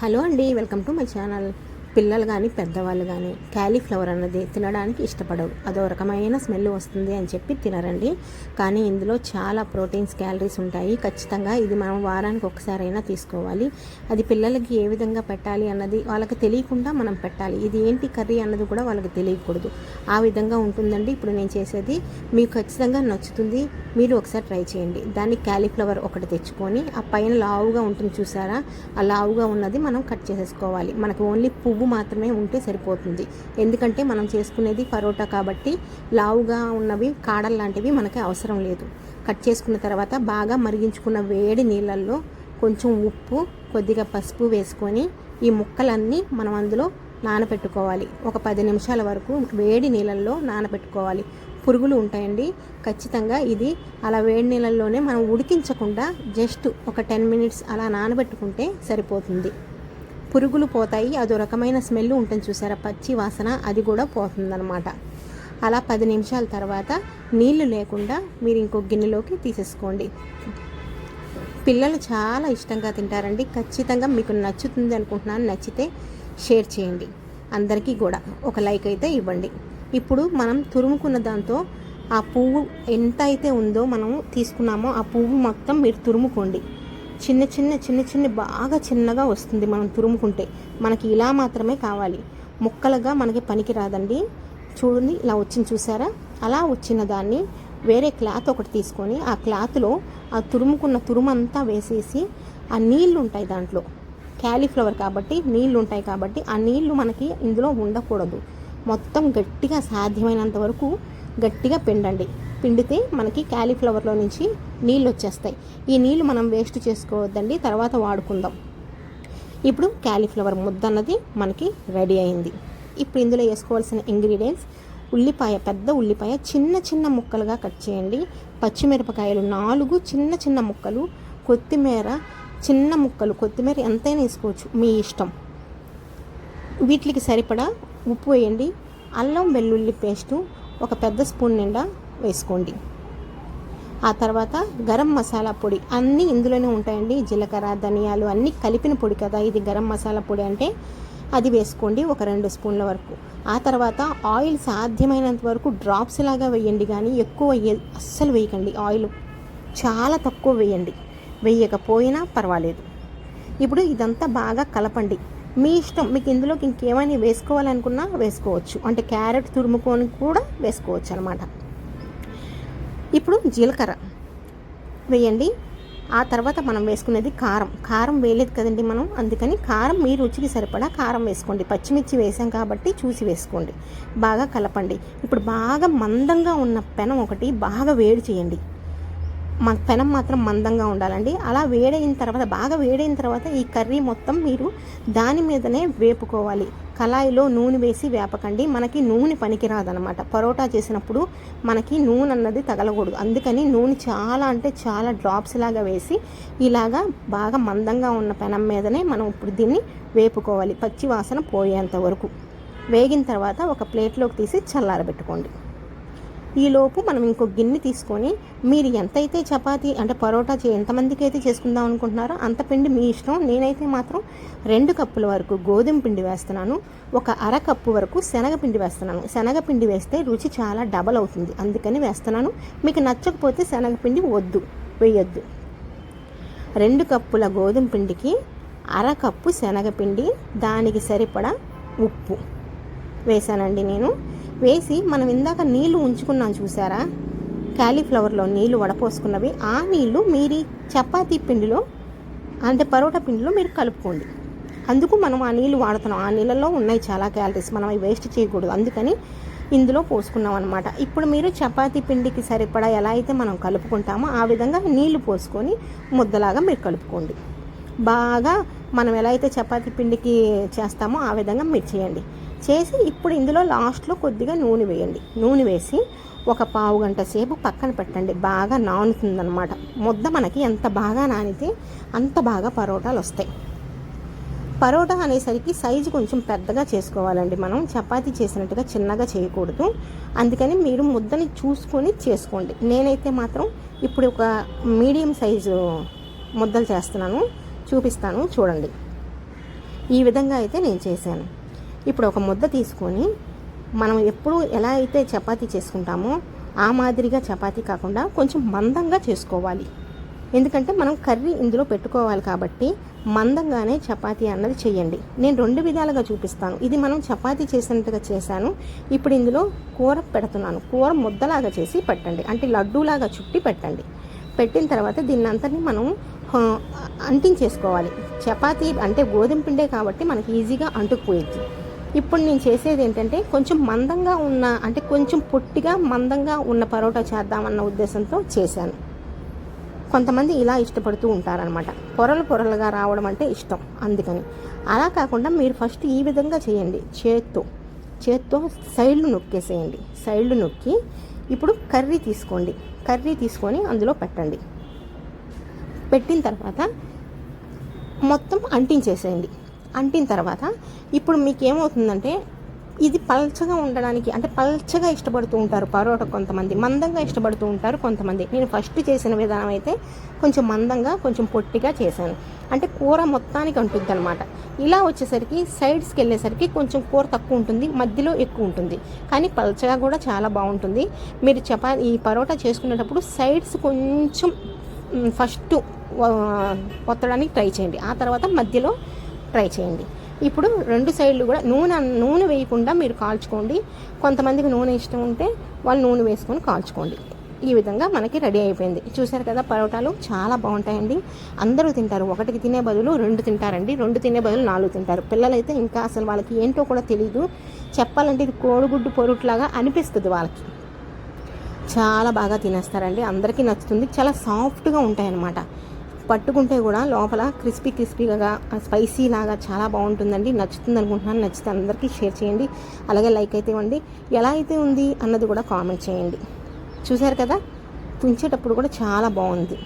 Hello అండి welcome to my channel. పిల్లలు కానీ పెద్దవాళ్ళు కానీ క్యాలీఫ్లవర్ అన్నది తినడానికి ఇష్టపడవు. అదో రకమైన స్మెల్ వస్తుంది అని చెప్పి తినరండి. కానీ ఇందులో చాలా ప్రోటీన్స్ క్యాలరీస్ ఉంటాయి. ఖచ్చితంగా ఇది మనం వారానికి ఒకసారైనా తీసుకోవాలి. అది పిల్లలకి ఏ విధంగా పెట్టాలి అన్నది వాళ్ళకి తెలియకుండా మనం పెట్టాలి. ఇది ఏంటి కర్రీ అన్నది కూడా వాళ్ళకి తెలియకూడదు. ఆ విధంగా ఉంటుందండి. ఇప్పుడు నేను చేసేది మీకు ఖచ్చితంగా నచ్చుతుంది. మీరు ఒకసారి ట్రై చేయండి. దాన్ని క్యాలీఫ్లవర్ ఒకటి తెచ్చుకొని ఆ పైన లావుగా ఉంటుంది చూసారా? ఆ లావుగా ఉన్నది మనం కట్ చేసేసుకోవాలి. మనకు ఓన్లీ పువ్వు మాత్రమే ఉంటే సరిపోతుంది. ఎందుకంటే మనం చేసుకునేది పరోటా కాబట్టి లావుగా ఉన్నవి కాడలు లాంటివి మనకి అవసరం లేదు. కట్ చేసుకున్న తర్వాత బాగా మరిగించుకున్న వేడి నీళ్ళల్లో కొంచెం ఉప్పు కొద్దిగా పసుపు వేసుకొని ఈ ముక్కలన్నీ మనం అందులో నానబెట్టుకోవాలి ఒక పది నిమిషాల వరకు వేడి నీళ్ళల్లో నానబెట్టుకోవాలి పురుగులు ఉంటాయండి. ఖచ్చితంగా ఇది అలా వేడి నీళ్ళల్లోనే మనం ఉడికించకుండా జస్ట్ ఒక టెన్ మినిట్స్ అలా నానబెట్టుకుంటే సరిపోతుంది. పురుగులు పోతాయి. అదో రకమైన స్మెల్ ఉంటుంది చూసారా? పచ్చి వాసన అది కూడా పోతుందన్నమాట. అలా పది నిమిషాల తర్వాత నీళ్ళు లేకుండా మీరు ఇంకో గిన్నెలోకి తీసేసుకోండి. పిల్లలు చాలా ఇష్టంగా తింటారండి. ఖచ్చితంగా మీకు నచ్చుతుంది అనుకుంటున్నాను. నచ్చితే షేర్ చేయండి. అందరికీ కూడా ఒక లైక్ అయితే ఇవ్వండి. ఇప్పుడు మనం తురుముకున్న దాంతో ఆ పువ్వు ఎంత అయితే ఉందో మనం తీసుకున్నామో ఆ పువ్వు మొత్తం మీరు తురుముకోండి. చిన్న చిన్న చిన్న చిన్న బాగా చిన్నగా వస్తుంది మనం తురుముకుంటే. మనకి ఇలా మాత్రమే కావాలి. ముక్కలుగా మనకి పనికి రాదండి. చూడండి ఇలా వచ్చింది చూసారా? అలా వచ్చిన దాన్ని వేరే క్లాత్ ఒకటి తీసుకొని ఆ క్లాత్లో ఆ తురుముకున్న తురుమంతా వేసేసి ఆ నీళ్ళు ఉంటాయి దాంట్లో. క్యాలీఫ్లవర్ కాబట్టి నీళ్ళు ఉంటాయి కాబట్టి ఆ నీళ్ళు మనకి ఇందులో ఉండకూడదు. మొత్తం గట్టిగా సాధ్యమైనంత వరకు గట్టిగా పిండండి. పిండితే మనకి క్యాలీఫ్లవర్లో నుంచి నీళ్ళు వచ్చేస్తాయి. ఈ నీళ్ళు మనం వేస్ట్ చేసుకోవద్దండి తర్వాత వాడుకుందాం. ఇప్పుడు క్యాలీఫ్లవర్ ముద్ద అన్నది మనకి రెడీ అయింది. ఇప్పుడు ఇందులో వేసుకోవాల్సిన ఇంగ్రీడియంట్స్ ఉల్లిపాయ పెద్ద ఉల్లిపాయ చిన్న చిన్న ముక్కలుగా కట్ చేయండి. పచ్చిమిరపకాయలు నాలుగు చిన్న చిన్న ముక్కలు కొత్తిమీర చిన్న ముక్కలు కొత్తిమీర ఎంతైనా వేసుకోవచ్చు మీ ఇష్టం. వీటికి సరిపడా ఉప్పు వేయండి. అల్లం వెల్లుల్లి పేస్టు ఒక పెద్ద స్పూన్ నిండా వేసుకోండి. ఆ తర్వాత గరం మసాలా పొడి అన్నీ ఇందులోనే ఉంటాయండి. జీలకర్ర ధనియాలు అన్నీ కలిపిన పొడి కదా ఇది గరం మసాలా పొడి అంటే అది వేసుకోండి ఒక రెండు స్పూన్ల వరకు. ఆ తర్వాత ఆయిల్ సాధ్యమైనంత వరకు డ్రాప్స్ లాగా వేయండి కానీ ఎక్కువ వేయ అస్సలు వేయకండి. ఆయిల్ చాలా తక్కువ వేయండి. వేయకపోయినా పర్వాలేదు. ఇప్పుడు ఇదంతా బాగా కలపండి. మీ ఇష్టం మీకు ఇందులోకి ఇంకేమైనా వేసుకోవాలనుకున్నా వేసుకోవచ్చు. అంటే క్యారెట్ తురుముకొని కూడా వేసుకోవచ్చు అనమాట ఇప్పుడు జీలకర్ర వేయండి. ఆ తర్వాత మనం వేసుకునేది కారం. కారం వేయలేదు కదండి మనం అందుకని కారం మీ రుచికి సరిపడా కారం వేసుకోండి. పచ్చిమిర్చి వేసాం కాబట్టి చూసి వేసుకోండి. బాగా కలపండి. ఇప్పుడు బాగా మందంగా ఉన్న పెనం ఒకటి బాగా వేడి చేయండి. మా పెనం మాత్రం మందంగా ఉండాలండి. అలా వేడైన తర్వాత బాగా వేడైన తర్వాత ఈ కర్రీ మొత్తం మీరు దాని మీదనే వేపుకోవాలి. కళాయిలో నూనె వేసి వేపకండి. మనకి నూనె పనికిరాదనమాట పరోటా చేసినప్పుడు మనకి నూనె అన్నది తగలకూడదు. అందుకని నూనె చాలా అంటే చాలా డ్రాప్స్ లాగా వేసి ఇలాగా బాగా మందంగా ఉన్న పెనం మీదనే మనం ఇప్పుడు దీన్ని వేపుకోవాలి. పచ్చి వాసన పోయేంత వరకు. వేగిన తర్వాత ఒక ప్లేట్లోకి తీసి చల్లారబెట్టుకోండి. ఈలోపు మనం ఇంకో గిన్నె తీసుకొని మీరు ఎంతైతే చపాతీ అంటే పరోటా చే ఎంతమందికి అయితే చేసుకుందాం అనుకుంటున్నారో అంత పిండి మీ ఇష్టం. నేనైతే మాత్రం రెండు కప్పుల వరకు గోధుమ పిండి వేస్తున్నాను. ఒక అర కప్పు వరకు శనగపిండి వేస్తున్నాను. శనగపిండి వేస్తే రుచి చాలా డబల్ అవుతుంది. అందుకని వేస్తున్నాను. మీకు నచ్చకపోతే శనగపిండి వద్దు వేయొద్దు. రెండు కప్పుల గోధుమ పిండికి అర కప్పు శనగపిండి దానికి సరిపడా ఉప్పు వేసానండి నేను. వేసి మనం ఇందాక నీళ్ళు ఉంచుకున్నాం చూసారా? క్యాలీఫ్లవర్లో నీళ్ళు వడపోసుకున్నవి. ఆ నీళ్ళు మీరు చపాతీ పిండిలో అంటే పరోటా పిండిలో మీరు కలుపుకోండి. అందుకు మనం ఆ నీళ్ళు వాడుతున్నాం. ఆ నీళ్ళలో ఉన్నాయి చాలా క్యాలరీస్. మనం అవి వేస్ట్ చేయకూడదు. అందుకని ఇందులో పోసుకున్నాం అనమాట ఇప్పుడు మీరు చపాతీ పిండికి సరిపడా ఎలా అయితే మనం కలుపుకుంటామో ఆ విధంగా నీళ్ళు పోసుకొని ముద్దలాగా మీరు కలుపుకోండి. బాగా మనం ఎలా అయితే చపాతీ పిండికి చేస్తామో ఆ విధంగా మీరు చేయండి. చేసి ఇప్పుడు ఇందులో లాస్ట్లో కొద్దిగా నూనె వేయండి. నూనె వేసి ఒక పావు గంట సేపు పక్కన పెట్టండి. బాగా నానుతుందన్నమాట. ముద్ద మనకి ఎంత బాగా నానితే అంత బాగా పరోటాలు వస్తాయి. పరోటా అనేసరికి సైజు కొంచెం పెద్దగా చేసుకోవాలండి మనం. చపాతీ చేసినట్టుగా చిన్నగా చేయకూడదు. అందుకని మీరు ముద్దని చూసుకొని చేసుకోండి. నేనైతే మాత్రం ఇప్పుడు ఒక మీడియం సైజు ముద్దలు చేస్తున్నాను. చూపిస్తాను. చూడండి. ఈ విధంగా అయితే నేను చేశాను. ఇప్పుడు ఒక ముద్ద తీసుకొని మనం ఎప్పుడు ఎలా అయితే చపాతీ చేసుకుంటామో ఆ మాదిరిగా చపాతీ కాకుండా కొంచెం మందంగా చేసుకోవాలి. ఎందుకంటే మనం కర్రీ ఇందులో పెట్టుకోవాలి కాబట్టి మందంగానే చపాతీ అన్నది చేయండి. నేను రెండు విధాలుగా చూపిస్తాను. ఇది మనం చపాతీ చేసినట్టుగా చేశాను. ఇప్పుడు ఇందులో కూర పెడుతున్నాను. కూర ముద్దలాగా చేసి పెట్టండి. అంటే లడ్డూలాగా చుట్టి పెట్టండి. పెట్టిన తర్వాత దీన్ని అంతని మనం అంటించేసుకోవాలి. చపాతీ అంటే గోధుమ పిండే కాబట్టి మనకి ఈజీగా అంటుకుపోయేది ఇప్పుడు నేను చేసేది ఏంటంటే కొంచెం మందంగా ఉన్న అంటే కొంచెం పొట్టిగా మందంగా ఉన్న పరోటా చేద్దామన్న ఉద్దేశంతో చేశాను. కొంతమంది ఇలా ఇష్టపడుతూ ఉంటారనమాట పొరలు పొరలుగా రావడం అంటే ఇష్టం అందుకని. అలా కాకుండా మీరు ఫస్ట్ ఈ విధంగా చేయండి. చేత్తో చేత్తో సైడ్లు నొక్కేసేయండి. సైడ్లు నొక్కి ఇప్పుడు కర్రీ తీసుకోండి. కర్రీ తీసుకొని అందులో పెట్టండి. పెట్టిన తర్వాత మొత్తం అంటించేసేయండి. అంటిన తర్వాత ఇప్పుడు మీకు ఏమవుతుందంటే ఇది పల్చగా ఉండడానికి అంటే పల్చగా ఇష్టపడుతూ ఉంటారు పరోటా కొంతమంది మందంగా ఇష్టపడుతూ ఉంటారు కొంతమంది. నేను ఫస్ట్ చేసిన విధానం అయితే కొంచెం మందంగా కొంచెం పొట్టిగా చేశాను. అంటే కూర మొత్తానికి అంటుంది అనమాట ఇలా వచ్చేసరికి సైడ్స్కి వెళ్ళేసరికి కొంచెం కూర తక్కువ ఉంటుంది మధ్యలో ఎక్కువ ఉంటుంది. కానీ పల్చగా కూడా చాలా బాగుంటుంది. మీరు చపా ఈ పరోటా చేసుకునేటప్పుడు సైడ్స్ కొంచెం ఫస్ట్ ఒత్తడానికి ట్రై చేయండి. ఆ తర్వాత మధ్యలో ట్రై చేయండి. ఇప్పుడు రెండు సైడ్లు కూడా నూనె నూనె వేయకుండా మీరు కాల్చుకోండి. కొంతమందికి నూనె ఇష్టం ఉంటే వాళ్ళు నూనె వేసుకొని కాల్చుకోండి. ఈ విధంగా మనకి రెడీ అయిపోయింది. చూసారు కదా పరోటాలు చాలా బాగుంటాయండి. అందరూ తింటారు. ఒకటికి తినే బదులు రెండు తింటారండి. రెండు తినే బదులు నాలుగు తింటారు. పిల్లలైతే ఇంకా అసలు వాళ్ళకి ఏంటో కూడా తెలియదు చెప్పాలంటే ఇది కోడిగుడ్డు పొరుట్లాగా అనిపిస్తుంది వాళ్ళకి. చాలా బాగా తినేస్తారండి. అందరికీ నచ్చుతుంది. చాలా సాఫ్ట్గా ఉంటాయన్నమాట. పట్టుకుంటే కూడా లోపల క్రిస్పీ క్రిస్పీగా స్పైసీ లాగా చాలా బాగుంటుందండి. నచ్చుతుంది అనుకుంటున్నాను. నచ్చితే అందరికీ షేర్ చేయండి. అలాగే లైక్ అయితే ఇవ్వండి. ఎలా అయితే ఉంది అన్నది కూడా కామెంట్ చేయండి. చూశారు కదా? తుంచేటప్పుడు కూడా చాలా బాగుంది.